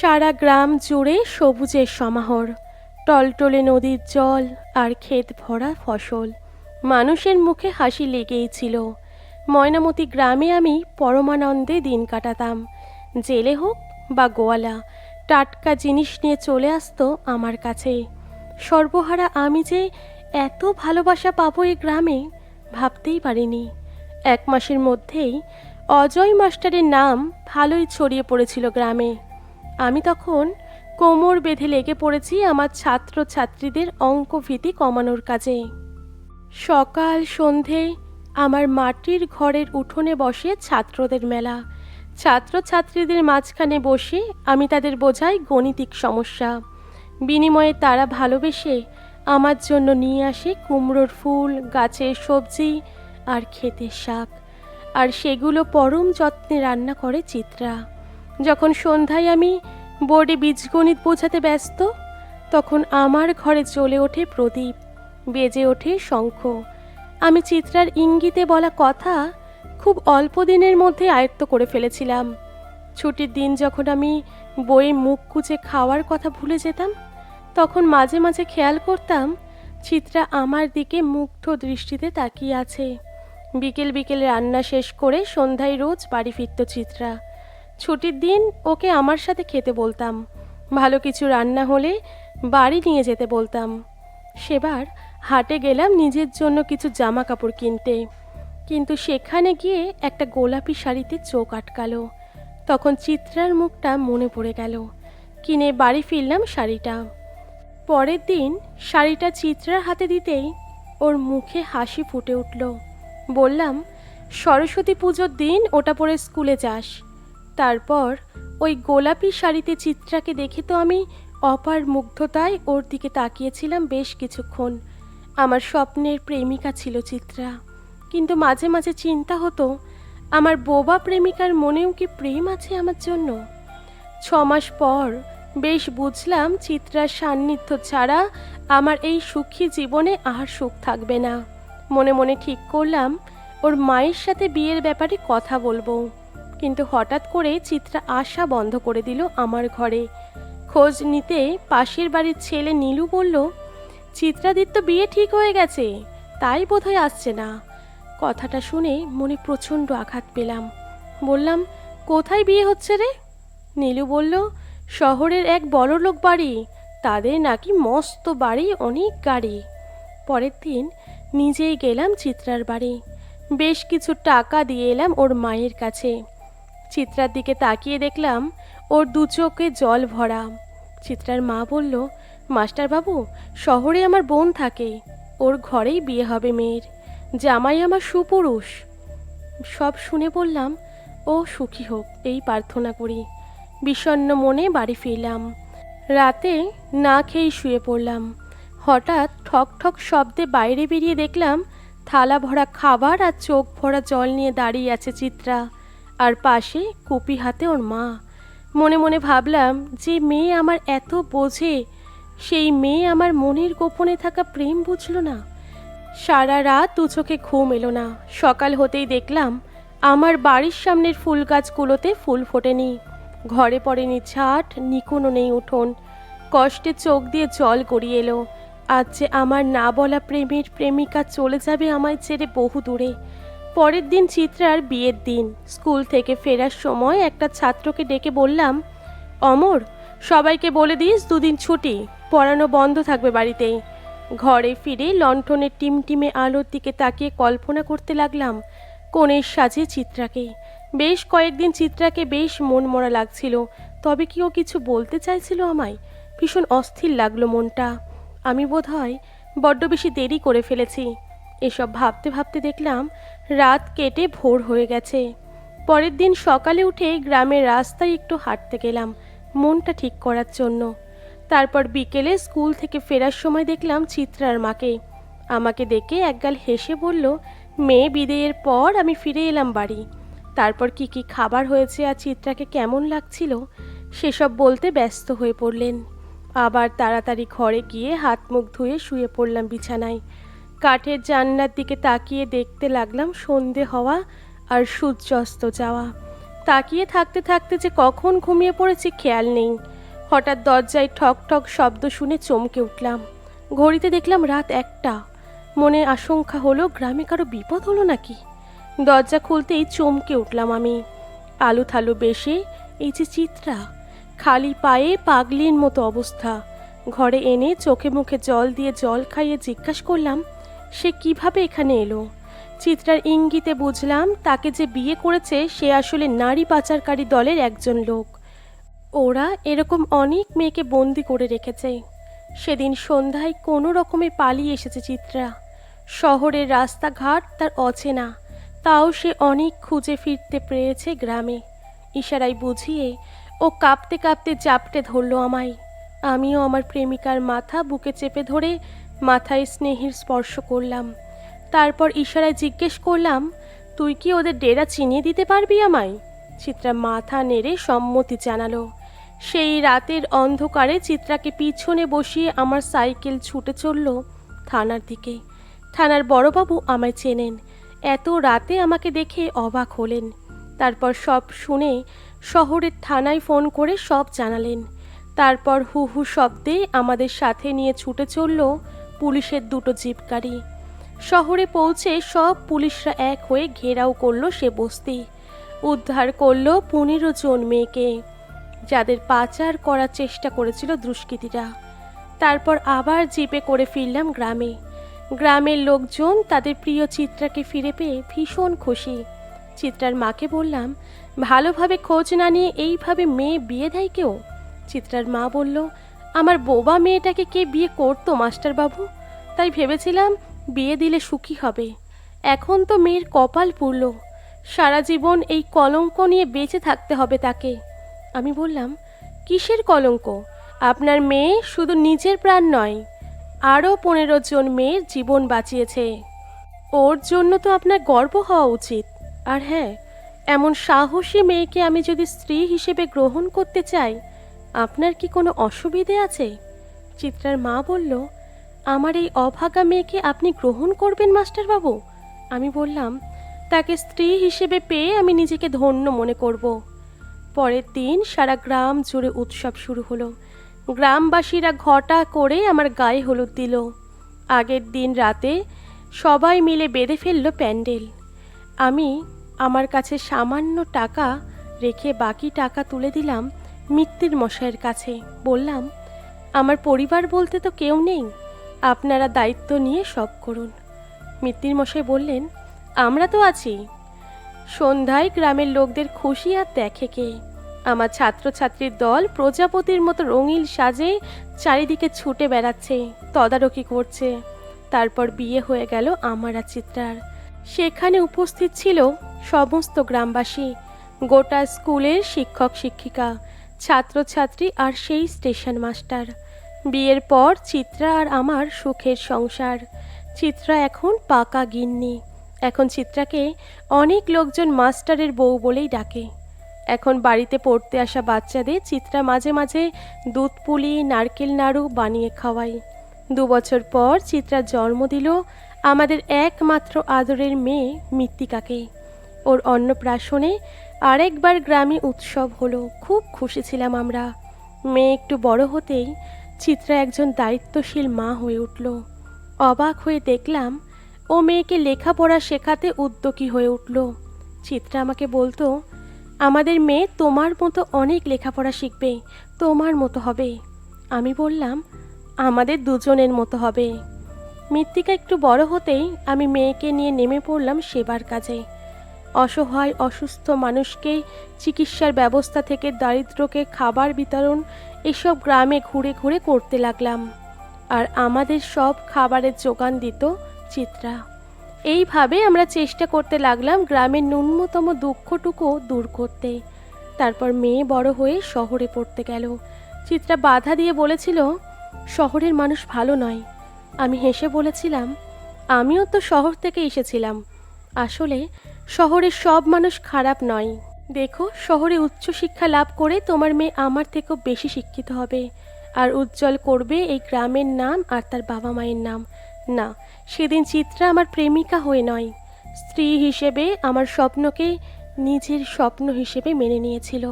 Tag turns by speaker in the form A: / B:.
A: সারা গ্রাম জুড়ে সবুজের সমাহর। টলটলে নদীর জল আর ক্ষেত ভরা ফসল। মানুষের মুখে হাসি লেগেই ছিল। ময়নামতি গ্রামে আমি পরমানন্দে দিন কাটাতাম। জেলে হোক বা গোয়ালা, টাটকা জিনিস নিয়ে চলে আসতো আমার কাছে। সর্বহারা আমি যে এত ভালোবাসা পাবো এই গ্রামে ভাবতেই পারিনি। এক মাসের মধ্যেই অজয় মাস্টারের নাম ভালোই ছড়িয়ে পড়েছিল গ্রামে। আমি তখন কোমর বেঁধে লেগে পড়েছি আমার ছাত্র ছাত্রীদের অঙ্কভীতি কমানোর কাজে। সকাল সন্ধে আমার মাটির ঘরের উঠোনে বসে ছাত্রদের মেলা। ছাত্রছাত্রীদের মাঝখানে বসে আমি তাদের বোঝাই গণিতিক সমস্যা। বিনিময়ে তারা ভালোবেসে আমার জন্য নিয়ে আসে কুমড়োর ফুল, গাছের সবজি আর ক্ষেতের শাক। আর সেগুলো পরম যত্নে রান্না করে চিত্রা। যখন সন্ধ্যায় আমি বোর্ডে বীজগণিত বোঝাতে ব্যস্ত, তখন আমার ঘরে চলে ওঠে প্রদীপ, বেজে ওঠে শঙ্খ। আমি চিত্রার ইঙ্গিতে বলা কথা খুব অল্প দিনের মধ্যে আয়ত্ত করে ফেলেছিলাম। ছুটির দিন যখন আমি বইয়ে মুখ কুচে খাওয়ার কথা ভুলে যেতাম, তখন মাঝে মাঝে খেয়াল করতাম, চিত্রা আমার দিকে মুগ্ধ দৃষ্টিতে তাকিয়ে আছে। বিকেল বিকেল রান্না শেষ করে সন্ধ্যায় রোজ বাড়ি ফিরত চিত্রা। ছুটির দিন ওকে আমার সাথে খেতে বলতাম। ভালো কিছু রান্না হলে বাড়ি নিয়ে যেতে বলতাম। সেবার হাটে গেলাম নিজের জন্য কিছু জামা কাপড় কিনতে। কিন্তু সেখানে গিয়ে একটা গোলাপি শাড়িতে চোখ আটকালো। তখন চিত্রার মুখটা মনে পড়ে গেল। কিনে বাড়ি ফিরলাম শাড়িটা। পরের দিন শাড়িটা চিত্রার হাতে দিতেই ওর মুখে হাসি ফুটে উঠল। বললাম, সরস্বতী পুজোর দিন ওটা পরে স্কুলে যাস। তারপর ওই গোলাপি শাড়িতে চিত্রাকে দেখে তো আমি অপার মুগ্ধতায় ওর দিকে তাকিয়েছিলাম বেশ কিছুক্ষণ। আমার স্বপ্নের প্রেমিকা ছিল চিত্রা। কিন্তু মাঝে মাঝে চিন্তা হতো, আমার বোবা প্রেমিকার মনেও কি প্রেম আছে আমার জন্য? ছ মাস পর বেশ বুঝলাম চিত্রার সান্নিধ্য ছাড়া আমার এই সুখী জীবনে আর সুখ থাকবে না। মনে মনে ঠিক করলাম, ওর মায়ের সাথে বিয়ের ব্যাপারে কথা বলব। কিন্তু হঠাৎ করে চিত্রা আশা বন্ধ করে দিল আমার ঘরে। খোঁজ নিতে পাশের বাড়ির ছেলে নীলু বলল, চিত্রাদিত্য, বিয়ে ঠিক হয়ে গেছে। তাই বোধহয় আসছে না। কথাটা শুনে মনে প্রচণ্ড আঘাত পেলাম। বললাম, কোথায় বিয়ে হচ্ছে রে? নীলু বলল, শহরের এক বড়লোক বাড়ি। তাদের নাকি মস্ত বাড়ি, অনেক গাড়ি। পরের দিন নিজেই গেলাম চিত্রার বাড়ি। বেশ কিছু টাকা দিয়ে এলাম ওর মায়ের কাছে। চিত্রার দিকে তাকিয়ে দেখলাম ওর দু চোখে জল ভরা। চিত্রার মা বলল, মাস্টারবাবু, শহরে আমার বোন থাকে। ওর ঘরেই বিয়ে হবে মেয়ের। জামাই আমার সুপুরুষ। সব শুনে বললাম, ও সুখী হোক, এই প্রার্থনা করি। বিষণ্ণ মনে বাড়ি ফিরলাম। রাতে না খেয়েই শুয়ে পড়লাম। হঠাৎ ঠক ঠক শব্দে বাইরে বেরিয়ে দেখলাম, থালা ভরা খাবার আর চোখ ভরা জল নিয়ে দাঁড়িয়ে আছে চিত্রা। আর পাশে কুপি হাতে ওর মা। মনে মনে ভাবলাম, যে মেয়ে আমার এত বোঝে, সেই মেয়ে আমার মনের গোপনে থাকা প্রেম বুঝলো না। সারা রাত দু চোখে ঘুম এলো না। সকাল হতেই দেখলাম, আমার বাড়ির সামনের ফুল গাছগুলোতে ফুল ফোটেনি। ঘরে পড়েনি ছাট, নিকুনও নেই উঠোন। কষ্টে চোখ দিয়ে জল গড়িয়ে এলো। আজ যে আমার না বলা প্রেমের প্রেমিকা চলে যাবে আমায় ছেড়ে বহু দূরে। পরের দিন চিত্রার বিয়ের দিন। স্কুল থেকে ফেরার সময় একটা ছাত্রকে ডেকে বললাম, অমর, সবাইকে বলে দিস দুদিন ছুটি, পড়ানো বন্ধ থাকবে বাড়িতে ঘরে ফিরে লণ্ঠনের টিমটিমে আলোর দিকে তাকিয়ে কল্পনা করতে লাগলাম, কোণের সাজে চিত্রাকে। বেশ কয়েকদিন চিত্রাকে বেশ মন মরা লাগছিল, তবে কি ও কিছু বলতে চাইছিল আমায়? ভীষণ অস্থির লাগল মনটা। আমি বোধ হয় বড্ড বেশি দেরি করে ফেলেছি। এসব ভাবতে ভাবতে দেখলাম রাত কেটে ভোর হয়ে গেছে। পরের দিন সকালে উঠে গ্রামের রাস্তায় একটু হাঁটতে গেলাম, মনটা ঠিক করার জন্য। তারপর বিকেলে স্কুল থেকে ফেরার সময় দেখলাম চিত্রার মাকে। আমাকে দেখে একগাল হেসে বলল, মেয়ে, বিদেয়ের পর আমি ফিরে এলাম বাড়ি। তারপর কি কি খাবার হয়েছে আর চিত্রাকে কেমন লাগছিল? সেসব বলতে ব্যস্ত হয়ে পড়লেন। আবার তাড়াতাড়ি ঘরে গিয়ে হাত মুখ ধুয়ে শুয়ে পড়লাম বিছানায়। কাঠের জানলার দিকে তাকিয়ে দেখতে লাগলাম সন্ধে হওয়া আর সূর্যাস্ত যাওয়া। তাকিয়ে থাকতে থাকতে যে কখন ঘুমিয়ে পড়েছি খেয়াল নেই। হঠাৎ দরজায় ঠক ঠক শব্দ শুনে চমকে উঠলাম। ঘড়িতে দেখলাম রাত একটা। মনে আশঙ্কা হলো, গ্রামে কারও বিপদ হলো নাকি? দরজা খুলতেই চমকে উঠলাম আমি। আলু থালু বেশে, এই যে চিত্রা, খালি পায়ে পাগলির মতো অবস্থা। ঘরে এনে চোখে মুখে জল দিয়ে জল খাইয়ে জিজ্ঞাসা করলাম সে কীভাবে এখানে এলো? চিত্রার ইঙ্গিতে বুঝলাম তাকে যে বিয়ে করেছে সে আসলে নারী পাচারকারী দলের একজন লোক। ওরা এরকম অনেক মেয়েকে বন্দি করে রেখেছে। সেদিন সন্ধ্যায় কোনো রকমে পালিয়ে এসেছে চিত্রা। শহরের রাস্তাঘাট তার অচেনা, তাও সে অনেক খুঁজে ফিরতে পেরেছে গ্রামে। ইশারায় বুঝিয়ে, ও কাঁপতে কাঁপতে জাপটে ধরল আমায়। আমিও আমার প্রেমিকার মাথা বুকে চেপে ধরে মাথায় স্নেহের স্পর্শ করলাম। তারপর ইশারায় জিজ্ঞেস করলাম, তুই কি ওদের ডেরা চিনিয়ে দিতে পারবি আমায়? চিত্রা মাথা নেড়ে সম্মতি জানালো। সেই রাতের অন্ধকারে চিত্রাকে পিছনে বসিয়ে আমার সাইকেল ছুটে চলল থানার দিকে। থানার বড়বাবু আমায় চেনেন। এত রাতে আমাকে দেখে অবাক হলেন। তারপর সব শুনে শহরের থানায় ফোন করে সব জানালেন। তারপর হু হু শব্দে আমাদের সাথে নিয়ে ছুটে চলল পুলিশের দুটো জিপ গাড়ি। শহরে পৌঁছে সব পুলিশরা এক হয়ে ঘেরাও করল সে বস্তি। উদ্ধার করল পনেরো জন মেয়েকে। যাদের পাচার করার চেষ্টা করেছিল দুষ্কৃতীরা। তারপর আবার জিপে করে ফিরলাম গ্রামে। গ্রামের লোকজন তাদের প্রিয় চিত্রাকে ফিরে পেয়ে ভীষণ খুশি। চিত্রার মাকে বললাম, ভালোভাবে খোঁজ না নিয়ে এইভাবে মেয়ে বিয়ে দেয় কেউ? চিত্রার মা বলল আমার বোবা মেয়েটাকে কে বিয়ে করতো, মাস্টারবাবু? তাই ভেবেছিলাম বিয়ে দিলে সুখী হবে। এখন তো মেয়ের কপাল পুরল সারা জীবন এই কলঙ্ক নিয়ে বেঁচে থাকতে হবে তাকে। আমি বললাম, কিসের কলঙ্ক? আপনার মেয়ে শুধু নিজের প্রাণ নয়, আরও পনেরো জন মেয়ের জীবন বাঁচিয়েছে। ওর জন্য তো আপনার গর্ব হওয়া উচিত। আর হ্যাঁ এমন সাহসী মেয়েকে আমি যদি স্ত্রী হিসেবে গ্রহণ করতে চাই আপনার কি কোনো অসুবিধে আছে? চিত্রার মা বলল, আমার এই অভাগা মেয়েকে আপনি গ্রহণ করবেন, মাস্টারবাবু? আমি বললাম, তাকে স্ত্রী হিসেবে পেয়ে আমি নিজেকে ধন্য মনে করব। পরের দিন সারা গ্রাম জুড়ে উৎসব শুরু হলো। গ্রামবাসীরা ঘটা করে আমার গায়ে হলুদ দিল। আগের দিন রাতে সবাই মিলে বেঁধে ফেলল প্যান্ডেল। আমি আমার কাছে সামান্য টাকা রেখে বাকি টাকা তুলে দিলাম মিত্তির মশাইয়ের কাছে। বললাম, আমার পরিবার বলতে তো কেউ নেই। আপনারা দায়িত্ব নিয়ে সব করুন। মিত্তির মশাই বললেন, আমরা তো আছি। সন্ধ্যায় গ্রামের লোকদের খুশি আর দেখে কে? আমার ছাত্রছাত্রীর দল প্রজাপতির মতো রঙিন সাজে চারিদিকে ছুটে বেড়াচ্ছে, তদারকি করছে। তারপর বিয়ে হয়ে গেল আমার আর চিত্রার। সেখানে উপস্থিত ছিল সমস্ত গ্রামবাসী, গোটা স্কুলের শিক্ষক শিক্ষিকা ছাত্রছাত্রী আর সেই স্টেশন মাস্টার। বিয়ের পর চিত্রা আর আমার সুখের সংসার। চিত্রা এখন পাকা গিন্নি। এখন চিত্রাকে অনেক লোকজন মাস্টারের বউ বলেই ডাকে। এখন বাড়িতে পড়তে আসা বাচ্চাদের চিত্রা মাঝে মাঝে দুধ পুলি, নারকেল নাড়ু বানিয়ে খাওয়াই দু বছর পর চিত্রা জন্ম দিল আমাদের একমাত্র আদরের মেয়ে মৃত্তিকাকে। ওর অন্নপ্রাশনে আরেকবার গ্রামে উৎসব হলো, খুব খুশি ছিলাম আমরা। মেয়ে একটু বড় হতেই চিত্রা একজন দায়িত্বশীল মা হয়ে উঠল। অবাক হয়ে দেখলাম ও মেয়েকে লেখাপড়া শেখাতে উদ্যোগী হয়ে উঠল। চিত্রা আমাকে বলতো, আমাদের মেয়ে তোমার মতো অনেক লেখাপড়া শিখবে, তোমার মতো হবে। আমি বললাম, আমাদের দুজনের মতো হবে। মৃত্তিকা একটু বড় হতেই আমি মেয়েকে নিয়ে নেমে পড়লাম সেবার কাজে। অসহায়, অসুস্থ মানুষকে চিকিৎসার ব্যবস্থা থেকে দারিদ্রকে খাবার বিতরণ এসব গ্রামে ঘুরে ঘুরে করতে লাগলাম। আর আমাদের সব খাবারের যোগান দিত চিত্রা। এইভাবে আমরা চেষ্টা করতে লাগলাম গ্রামের ন্যূনতম দুঃখটুকু দূর করতে। তারপর মেয়ে বড় হয়ে শহরে পড়তে গেল। চিত্রা বাধা দিয়ে বলেছিল, শহরের মানুষ ভালো নয়। আমি হেসে বলেছিলাম, আমিও তো শহর থেকে এসেছিলাম। আসলে শহরের সব মানুষ খারাপ নয়। দেখো, শহরে উচ্চশিক্ষা লাভ করে তোমার মেয়ে আমার থেকেও বেশি শিক্ষিত হবে। আর উজ্জ্বল করবে এই গ্রামের নাম আর তার বাবা মায়ের নাম। না, সেদিন চিত্রা আমার প্রেমিকা হয়ে নয়। স্ত্রী হিসেবে আমার স্বপ্নকে নিজের স্বপ্ন হিসেবে মেনে নিয়েছিল।